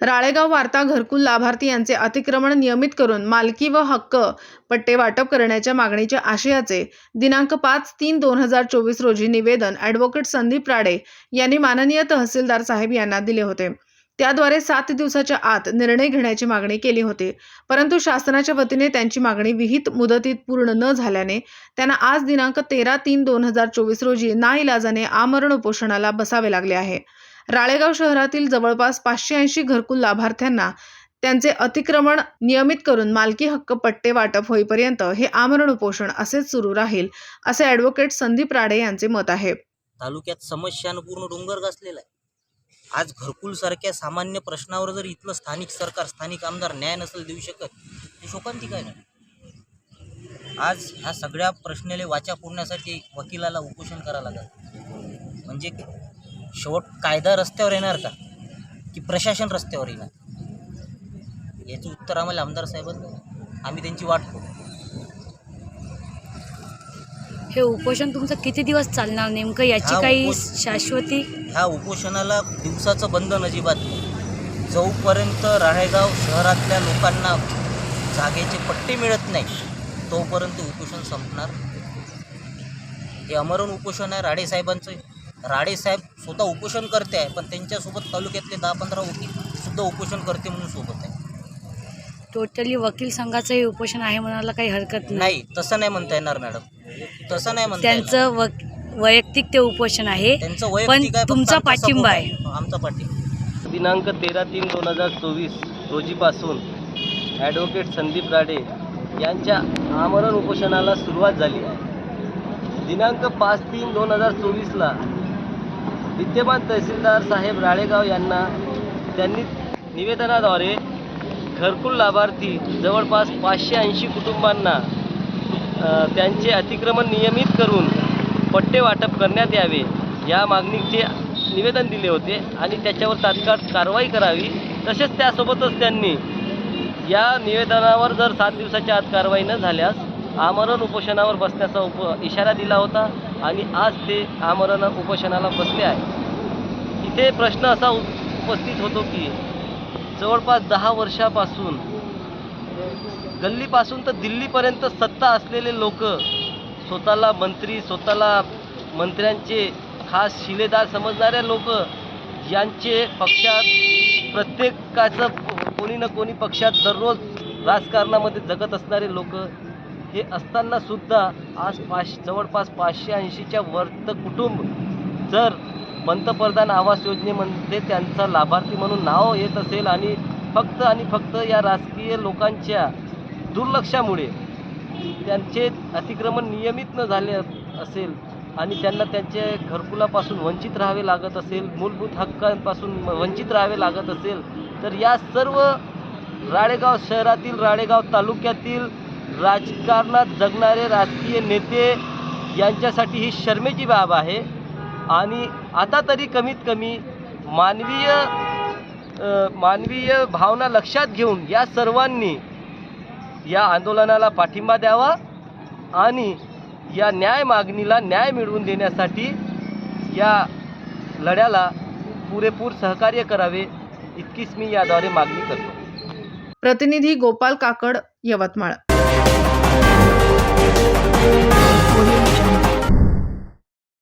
राळेगाव वार्ता घरकुल लाभार्थी यांचे अतिक्रमण नियमित करून मालकी व हक्क पट्टे वाटप करण्याच्या मागणीच्या आशयाचे दिनांक पाच तीन दोन हजार चोवीस रोजी निवेदन ॲडव्होकेट संदीप राडे यांनी माननीय तहसीलदार साहेब यांना दिले होते. त्याद्वारे सात दिवसाच्या आत निर्णय घेण्याची मागणी केली होती. परंतु शासनाच्या वतीने त्यांची मागणी विहित मुदतीत पूर्ण न झाल्याने त्यांना आज दिनांक तेरा तीन दोन हजार चोवीस रोजी नाईलाजाने आमरण उपोषणाला बसावे लागले आहे. राळेगाव शहरातील जवळपास पाचशे ऐंशी घरकुल लाभार्थ्यांना त्यांचे अतिक्रमण नियमित करून मालकी हक्क पट्टे वाटप होईपर्यंत हे आमरण उपोषण असेच सुरू राहील असे ॲडव्होकेट संदीप राडे यांचे मत आहे. तालुक्यात समस्यानं पूर्ण डोंगर गाजलेला आहे. आज घरकुल सारख्या सामान्य प्रश्नावर जर इथलं स्थानिक सरकार स्थानिक आमदार न्याय नसेल देऊ शकत ते शोकांतिक आहे ना आज ह्या सगळ्या प्रश्नाला वाचा फोडण्यासाठी वकिलाला उपोषण करावं लागत म्हणजे शेवट कायदा रस्त्यावर येणार का? की प्रशासन रस्त्यावर येणार? याचं उत्तर आम्हाला आमदार साहेबांना. आम्ही त्यांची वाट पाहू. हे उपोषण तुमचं किती दिवस चालणार नेमकं? याची हा काही उपोष- शाश्वती? ह्या उपोषणाला दिवसाचं बंधन अजिबात नाही. जोपर्यंत राळेगाव शहरातल्या लोकांना जागेचे पट्टे मिळत नाही तोपर्यंत उपोषण संपणार. हे अमरण उपोषण आहे राडे साहेबांचं राडे साहेब स्वतः उपोषण करते आहे पण त्यांच्यासोबत तालुक्यातले दहा पंधरा वकील सुद्धा उपोषण करते म्हणून सोबत आहे. टोटली वकील संघाचं हे उपोषण आहे म्हणायला काही हरकत नाही. तसं नाही म्हणता येणार मॅडम. तसं नाही म्हणता येणार. त्यांचं वक वैयक्तिक ते उपोषण आहे त्यांचं पण वैयक्तिक आहे फक्त तुमचा आमचा पाठिंबा आहे. आमचा पाठिंबा दिनांक तेरा तीन दोन हजार चोवीस रोजीपासून ॲडव्होकेट संदीप राडे यांच्या आमरण उपोषणाला सुरुवात झाली आहे. दिनांक पाच तीन दोन हजार चोवीसला विद्यमान तहसीलदार साहेब राळेगाव यांना त्यांनी निवेदनाद्वारे घरकुल लाभार्थी जवळपास पाचशे ऐंशी कुटुंबांना त्यांचे अतिक्रमण नियमित करून पट्टे वाटप करण्यात यावे या मागणीचे निवेदन दिले होते आणि त्याच्यावर तात्काळ कारवाई करावी तसेच त्यासोबतच त्यांनी या निवेदनावर जर सात दिवसाच्या आत कारवाई न झाल्यास आमरण उपोषणावर बसण्याचा उप इशारा दिला होता. आणि आज ते आमरण उपोषणाला बसले आहे इथे प्रश्न असा उपस्थित होतो की जवळपास दहा वर्षापासून गल्लीपासून तर दिल्लीपर्यंत सत्ता असलेले लोक स्वतःला मंत्री स्वतःला मंत्र्यांचे खास शिलेदार समजणारे लोक यांचे पक्षात प्रत्येकाचं कोणी ना कोणी पक्षात दररोज राजकारणामध्ये जगत असणारे लोक हे असताना सुद्धा आज पाच जवळपास पाचशे ऐंशीच्या वर्त कुटुंब जर पंतप्रधान आवास योजनेमध्ये त्यांचा लाभार्थी म्हणून नाव येत असेल आणि फक्त आणि फक्त या राजकीय लोकांच्या दुर्लक्षामुळे त्यांचे अतिक्रमण नियमित न झाले असेल आणि त्यांना त्यांच्या घरकुलापासून वंचित राहावे लागत असेल मूलभूत हक्कांपासून वंचित राहावे लागत असेल तर या सर्व राळेगाव शहरातील राळेगाव तालुक्यातील राजकारणात जगणारे राजकीय नेते यांच्यासाठी ही शर्मेची बाब आहे. आणि आता तरी कमीत कमी मानवीय मानवीय भावना लक्षात घेऊन या सर्वांनी या आंदोलनाला पाठिंबा द्यावा आणि या न्याय मागणीला न्याय मिळवून देण्यासाठी या लढ्याला पुरेपूर सहकार्य करावे इतकीच मी याद्वारे मागणी करतो. प्रतिनिधी गोपाल काकड यवतमाळ. Thank you.